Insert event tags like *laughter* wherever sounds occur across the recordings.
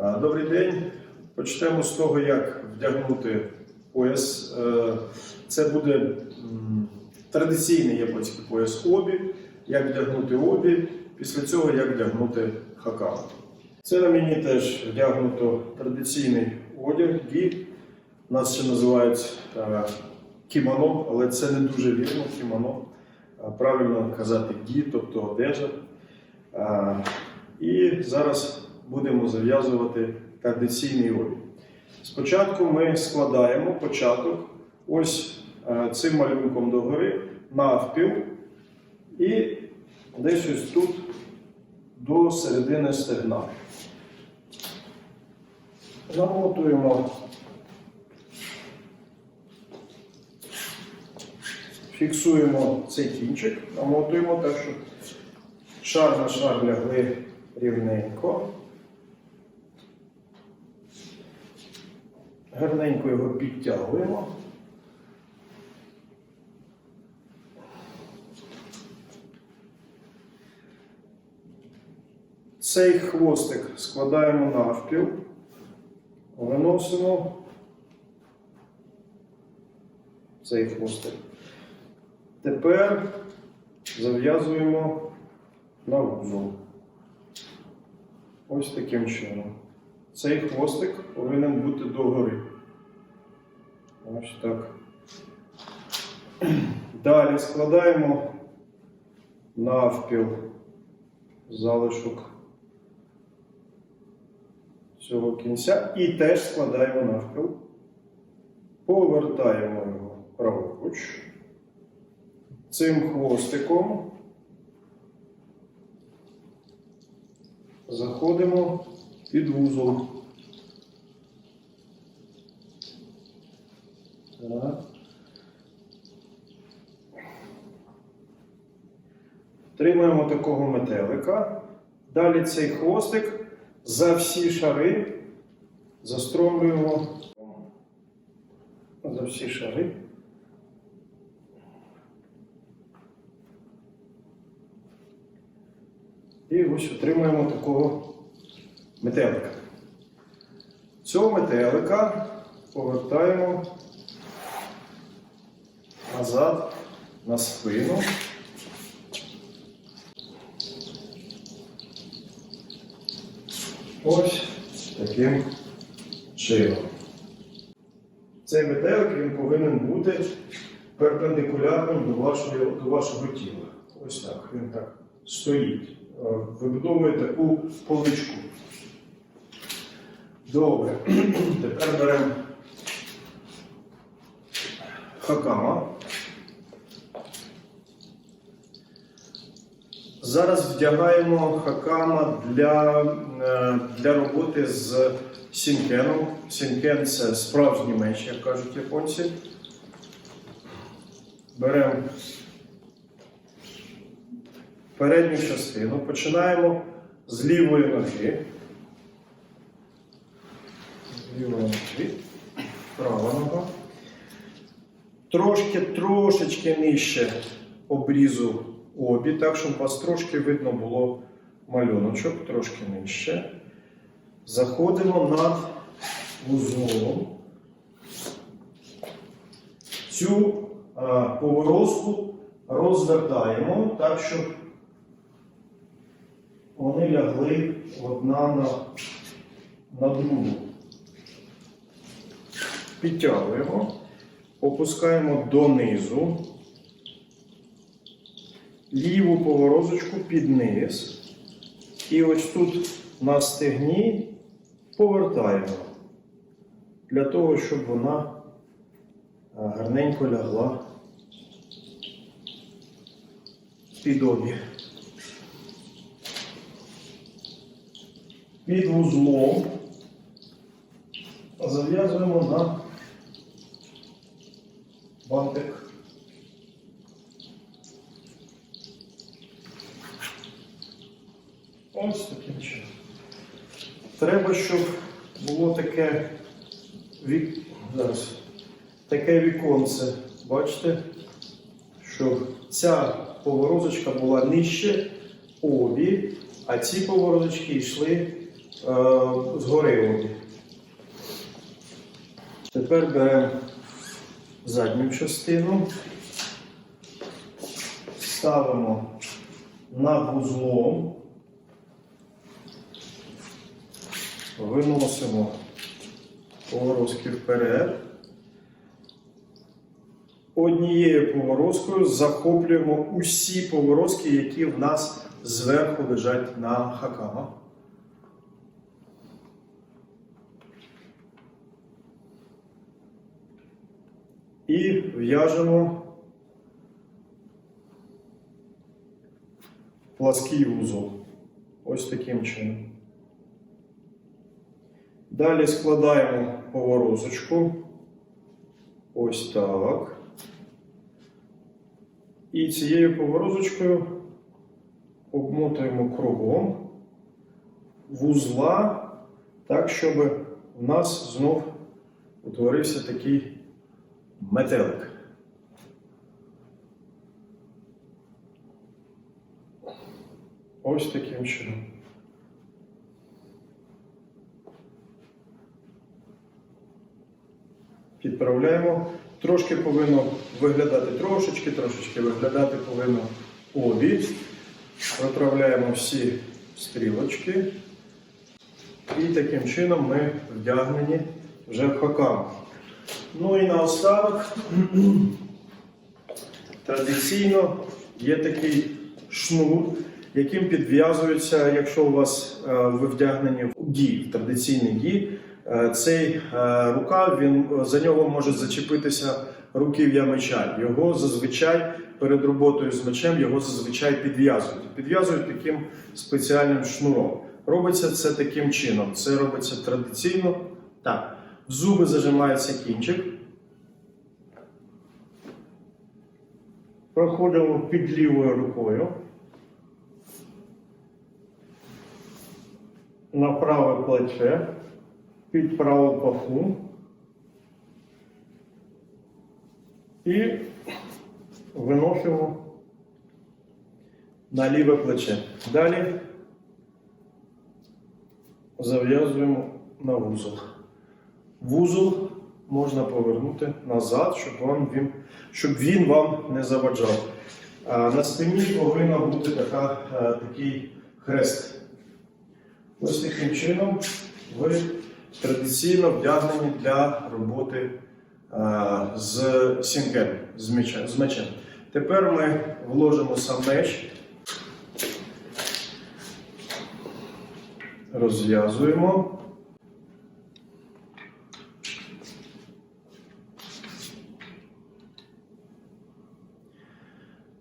Добрий день. Почнемо з того, як вдягнути пояс. Е, Це буде традиційний японський пояс обі, як вдягнути обі, після цього як вдягнути хакам. Це на мені теж вдягнуто традиційний одяг, гі. Нас ще називають е, кімоно, але це не дуже вірно кімоно. Е, Правильно казати гі, тобто одежа. І зараз будемо зав'язувати традиційний обід. Спочатку ми складаємо початок ось е, цим малюнком догори навпіл і десь ось тут до середини стегна. Замотуємо, фіксуємо цей кінчик, намотуємо так, щоб шар на шар лягли рівненько. Гарненько його підтягуємо. Цей хвостик складаємо навпіл, виносимо цей хвостик. Тепер зав'язуємо на вузол. Ось таким чином. Цей хвостик повинен бути догори. Ось так. Далі складаємо навпіл залишок цього кінця і теж складаємо навпіл. Повертаємо його праворуч. Цим хвостиком заходимо під вузол. Тримаємо такого метелика. Далі цей хвостик за всі шари застромлюємо за всі шари. І ось отримуємо такого метелика. Цього метелика повертаємо назад на спину. Ось таким чином. Цей метелик він повинен бути перпендикулярним до вашого, до вашого тіла. Ось так. Він так стоїть. Е, Вибудовує таку поличку. Добре. *clears throat* Тепер беремо хакама. Зараз вдягаємо хакама для, е, для роботи з сінкеном. Сінкен це справжній меч, як кажуть японці. Беремо передню частину, починаємо з лівої ноги. Лівої ноги, права нога. Трошки, трошечки нижче обрізу обі, так, щоб вас трошки видно було малюночок, трошки нижче. Заходимо над вузлом. Цю а, поворозку розвертаємо так, щоб вони лягли одна на, на другу. Підтягуємо, опускаємо донизу, ліву поворозочку під низ. І ось тут на стегні повертаємо для того, щоб вона гарненько лягла під обі. Під вузлом зав'язуємо на бантик. Ось таким чином. Треба, щоб було таке вік... Зараз. Таке віконце. Бачите, щоб ця поворозочка була нижче обі, а ці поворозочки йшли згори обі. Тепер беремо задню частину, ставимо над вузлом, виносимо поворозки вперед. Однією поворозкою захоплюємо усі поворозки, які в нас зверху лежать на хакамах. І в'яжемо плаский вузол. Ось таким чином. Далі складаємо поворозочку. Ось так. І цією поворозочкою обмотуємо кругом вузла, так, щоб в нас знов утворився такий метелик. Ось таким чином. Підправляємо. Трошки повинно виглядати трошечки, трошечки виглядати повинно обі. Проправляємо всі стрілочки. І таким чином ми вдягнені вже в хакам. Ну і наостанок традиційно є такий шнур, яким підв'язується, якщо у вас е, ви вдягнені в гі, в традиційний гі, цей е, рукав він за нього може зачепитися руків'я меча. Його зазвичай перед роботою з мечем його зазвичай підв'язують. Підв'язують таким спеціальним шнуром. Робиться це таким чином. Це робиться традиційно. Так, в зуби зажимається кінчик. Проходимо під лівою рукою. На праве плече, під праву паху. І виносимо на ліве плече. Далі зав'язуємо на вузол. Вузол можна повернути назад, щоб, вам він, щоб він вам не заваджав. А на спині повинна бути така, е, такий хрест. Ось таким чином ви традиційно вдягнені для роботи е, з сінкем, з мечем. з мечем. Тепер ми вложимо сам меч, розв'язуємо.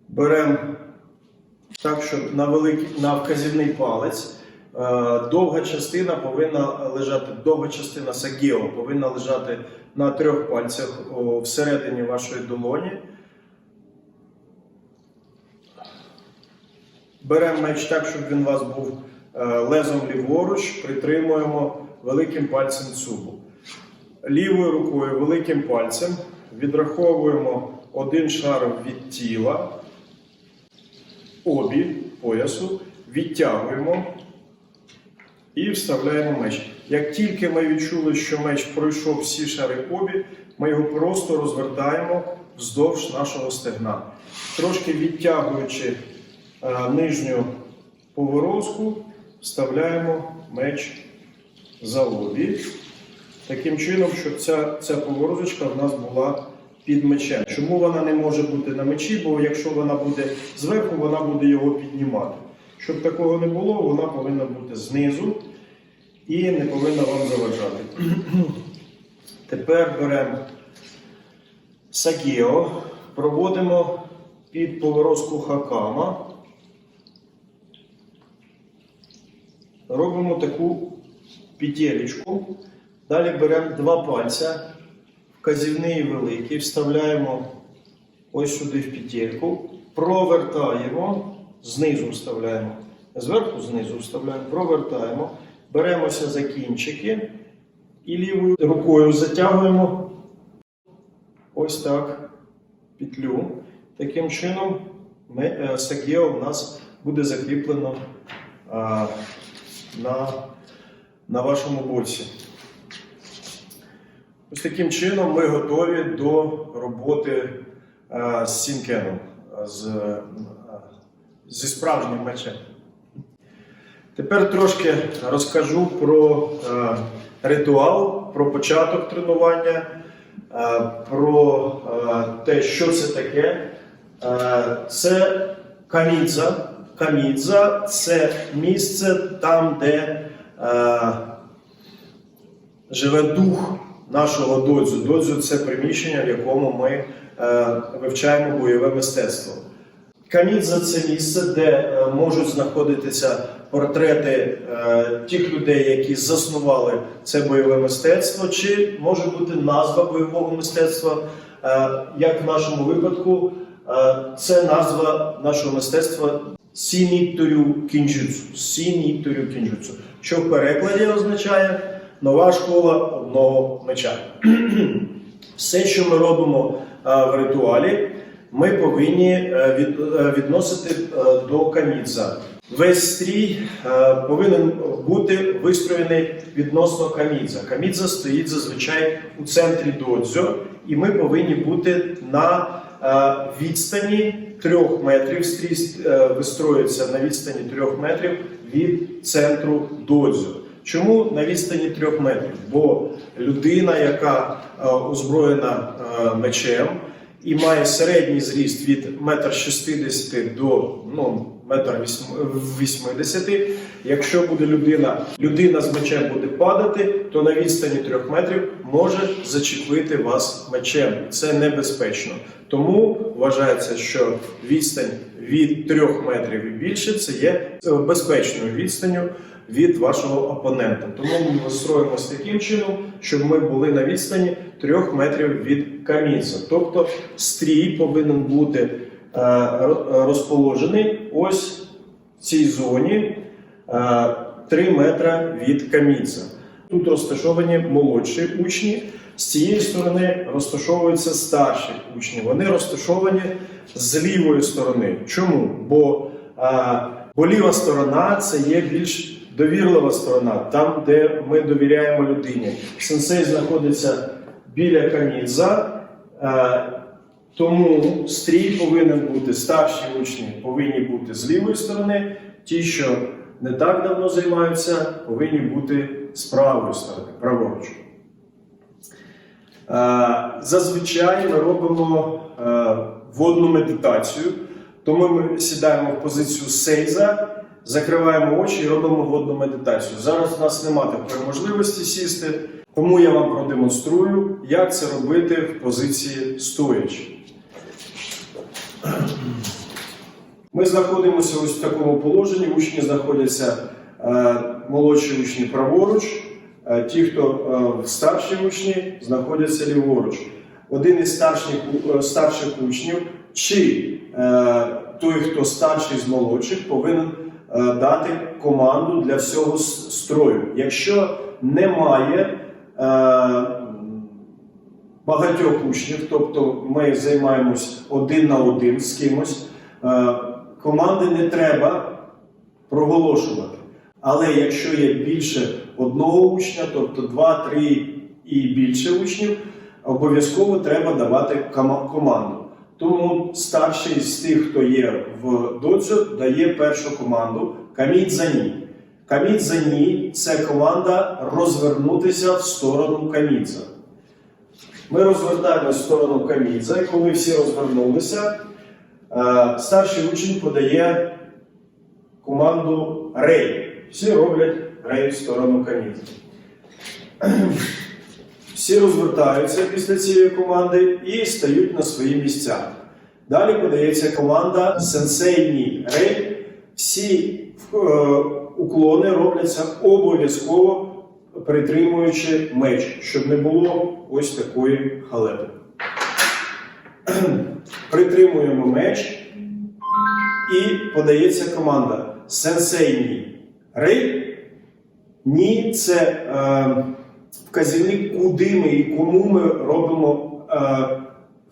Беремо так, щоб на, великий, на вказівний палець довга частина повинна лежати, довга частина сагіо повинна лежати на трьох пальцях всередині вашої долоні. Беремо меч так, щоб він у вас був е, лезом ліворуч, притримуємо великим пальцем цубу. Лівою рукою великим пальцем відраховуємо один шар від тіла, обі поясу, відтягуємо і вставляємо меч. Як тільки ми відчули, що меч пройшов всі шари обі, ми його просто розвертаємо вздовж нашого стегна. Трошки відтягуючи е, нижню поворозку, вставляємо меч за обі. Таким чином, щоб ця, ця поворозочка в нас була під мечем. Чому вона не може бути на мечі? Бо якщо вона буде зверху, вона буде його піднімати. Щоб такого не було, вона повинна бути знизу і не повинна вам заважати. Тепер беремо сагіо, проводимо під поворозку хакама. Робимо таку петелечку. Далі беремо два пальця, вказівний і великий, вставляємо ось сюди в петельку, провертаємо, знизу вставляємо, зверху знизу вставляємо, провертаємо, беремося за кінчики і лівою рукою затягуємо ось так петлю. Таким чином е, сагіо у нас буде закріплено а, на на вашому боці. Ось таким чином ми готові до роботи е, з сінкеном, з, зі справжнім мечем. Тепер трошки розкажу про е, ритуал, про початок тренування, е, про е, те, що це таке. Е, це камідза. Камідза це місце там, де е, живе дух нашого додзю. Додзю це приміщення, в якому ми е, вивчаємо бойове мистецтво. Камідза це місце, де е, можуть знаходитися портрети е, тих людей, які заснували це бойове мистецтво, чи може бути назва бойового мистецтва. Е, як в нашому випадку, це назва нашого мистецтва Сінітторю кінджутсу. Сінітторю кінджутсу, що в перекладі означає нова школа одного меча. *clears throat* Все, що ми робимо в ритуалі, ми повинні е, е, відносити е, до камідза. Весь стрій повинен бути вистроєний відносно камідза. Камідза стоїть зазвичай у центрі додзьо, і ми повинні бути на відстані трьох метрів. Стрій вистроюється на відстані трьох метрів від центру додзьо. Чому на відстані трьох метрів? Бо людина, яка озброєна мечем і має середній зріст від 1,60 м до ну, 1,80 м, якщо буде людина, людина з мечем буде падати, то на відстані трьох метрів може зачепити вас мечем. Це небезпечно. Тому вважається, що відстань від трьох метрів і більше це є е, безпечною відстанню від вашого опонента. Тому ми вистроїмося таким чином, щоб ми були на відстані трьох метрів від камінця. Тобто стрій повинен бути е, розположений ось в цій зоні е, 3 метра від камінця. Тут розташовані молодші учні. З цієї сторони розташовуються старші учні. Вони розташовані з лівої сторони. Чому? Бо, а, бо ліва сторона це є більш довірлива сторона, там, де ми довіряємо людині. Сенсей знаходиться біля камідза, а, тому стрій повинен бути, старші учні повинні бути з лівої сторони, ті, що не так давно займаються, повинні бути з правої сторони, праворуч. Е, Зазвичай ми робимо е, водну медитацію, тому ми сідаємо в позицію сейза, закриваємо очі і робимо водну медитацію. Зараз у нас немає такої можливості сісти, тому я вам продемонструю, як це робити в позиції стоячи. Ми знаходимося ось в такому положенні. Учні знаходяться молодші учні праворуч, е, ті, хто е, старші учні, знаходяться ліворуч. Один із старших, е, старших учнів, чи е, той, хто старший з молодших, повинен е, дати команду для всього строю. Якщо немає е, багатьох учнів, тобто ми займаємось один на один з кимось. Е, Команди не треба проголошувати. Але якщо є більше одного учня, тобто два, три і більше учнів, обов'язково треба давати команду. Тому старший з тих, хто є в доцю, дає першу команду каміть за за ні це команда розвернутися в сторону камідза. Ми розвертаємося в сторону камідза, і коли всі розвернулися, е, старший учень подає команду рей. Всі роблять рей в сторону камідза. Всі розвертаються після цієї команди і стають на свої місця. Далі подається команда сенсейні рей. Всі е, уклони робляться обов'язково притримуючи меч, щоб не було ось такої халепи. Притримуємо меч і подається команда сенсейні рей. Ні, це е, вказівник, куди ми і кому ми робимо е,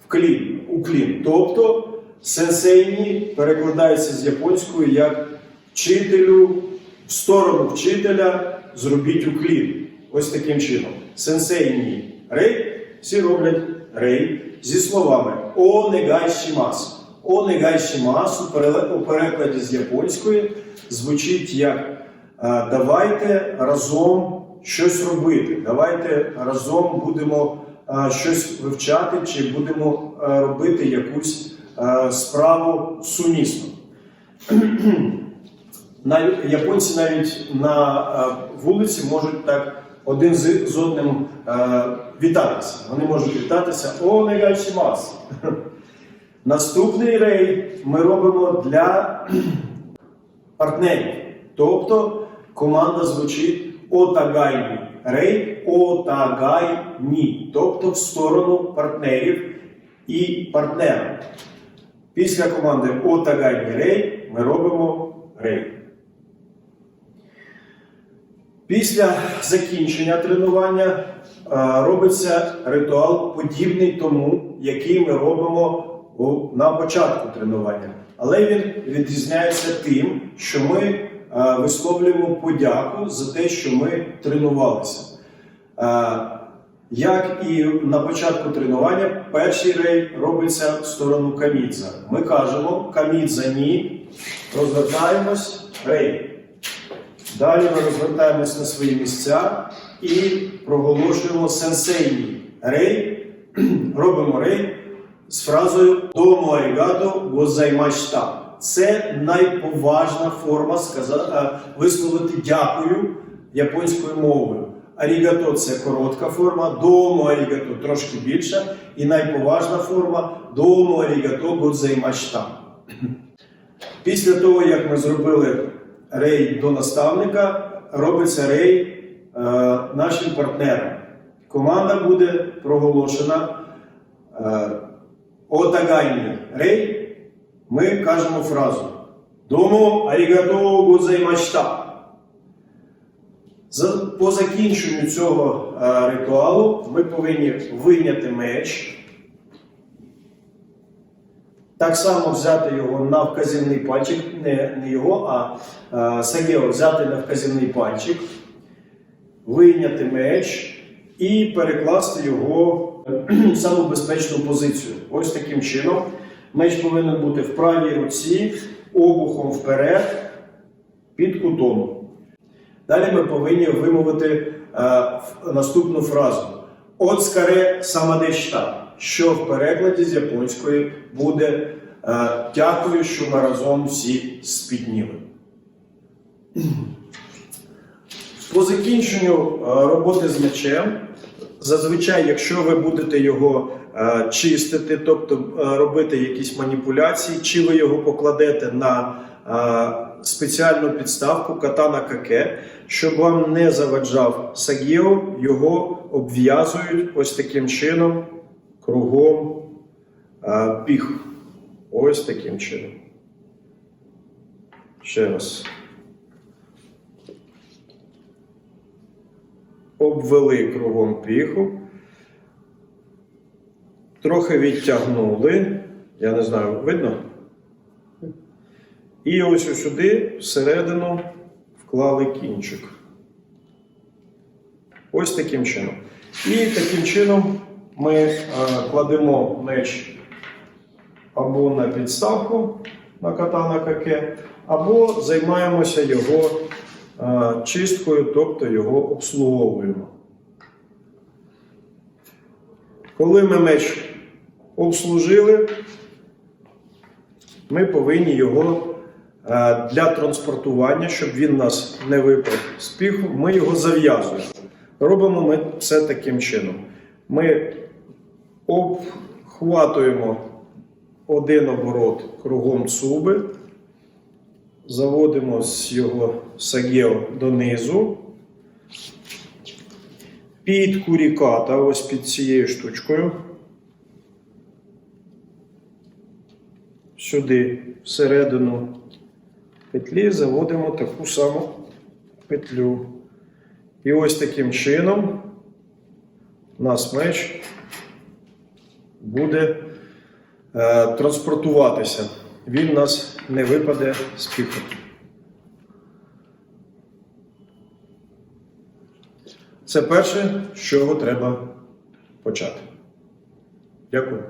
вклін, уклін. Тобто сенсейні перекладається з японської як вчителю в сторону вчителя зробіть уклін. Ось таким чином. Сенсей ні рей, всі роблять рей зі словами О негайшімасу. О негайшімасу у у перекладі з японської звучить як давайте разом щось робити. Давайте разом будемо щось вивчати чи будемо робити якусь справу сумісно. *clears throat* Японці навіть на вулиці можуть так один з, одним вітатися. Вони можуть вітатися о негайшімас. *laughs* Наступний рей ми робимо для *clears throat* партнерів. Тобто команда звучить отагайні. Рей отагайні. Тобто в сторону партнерів і партнера. Після команди отагайні рей ми робимо рей. Після закінчення тренування е, робиться ритуал подібний тому, який ми робимо на початку тренування. Але він відрізняється тим, що ми висловлюємо подяку за те, що ми тренувалися. Е, Як і на початку тренування, перший рей робиться в сторону камідза. Ми кажемо камідза ні, розвертаємось, рей. Далі ми розвертаємось на свої місця і проголошуємо сенсейні рей. *clears throat* Робимо рей з фразою Дому арігато гозаймашта. Це найповажна форма сказа- е, висловити дякую японською мовою. Арігато це коротка форма, дому арігато трошки більша, і найповажна форма дому арігато гозаймашта. *clears throat* Після того, як ми зробили рей до наставника, робиться рей е, нашим партнерам. Команда буде проголошена е, отагайні рей. Ми кажемо фразу Дому арігато гозаймашта. По закінченню цього е, ритуалу ми повинні вийняти меч. Так само взяти його на вказівний пальчик, не, не його, а е, Сагео взяти на вказівний пальчик, вийняти меч і перекласти його *clears throat* в саму безпечну позицію. Ось таким чином. Меч повинен бути в правій руці, обухом вперед, під кутом. Далі ми повинні вимовити е, наступну фразу Оцкаре самадешта, що в перекладі з японської буде е, дякую, що ми разом всі спітніли. *clears throat* По закінченню е, роботи з мечем, зазвичай, якщо ви будете його чистити, тобто е, робити якісь маніпуляції, чи ви його покладете на е, спеціальну підставку катана каке, щоб вам не заваджав сагіо, його обв'язують ось таким чином кругом е, піх. Ось таким чином. Ще раз. обвели кругом піху, трохи відтягнули, я не знаю, видно? І ось сюди всередину вклали кінчик. Ось таким чином. І таким чином ми е, кладемо меч або на підставку на катана каке, або займаємося його е, чисткою, тобто його обслуговуємо. Коли ми меч обслужили, ми повинні його е, для транспортування, щоб він нас не випав з піху, ми його зав'язуємо. Робимо ми це таким чином. Ми обхватуємо один оборот кругом цуби, заводимо з його сагео донизу, під куріката, ось під цією штучкою. Сюди всередину петлі заводимо таку саму петлю. І ось таким чином у нас меч буде е, транспортуватися. Він у нас не випаде з піхоти. Це перше, з чого треба почати. Дякую.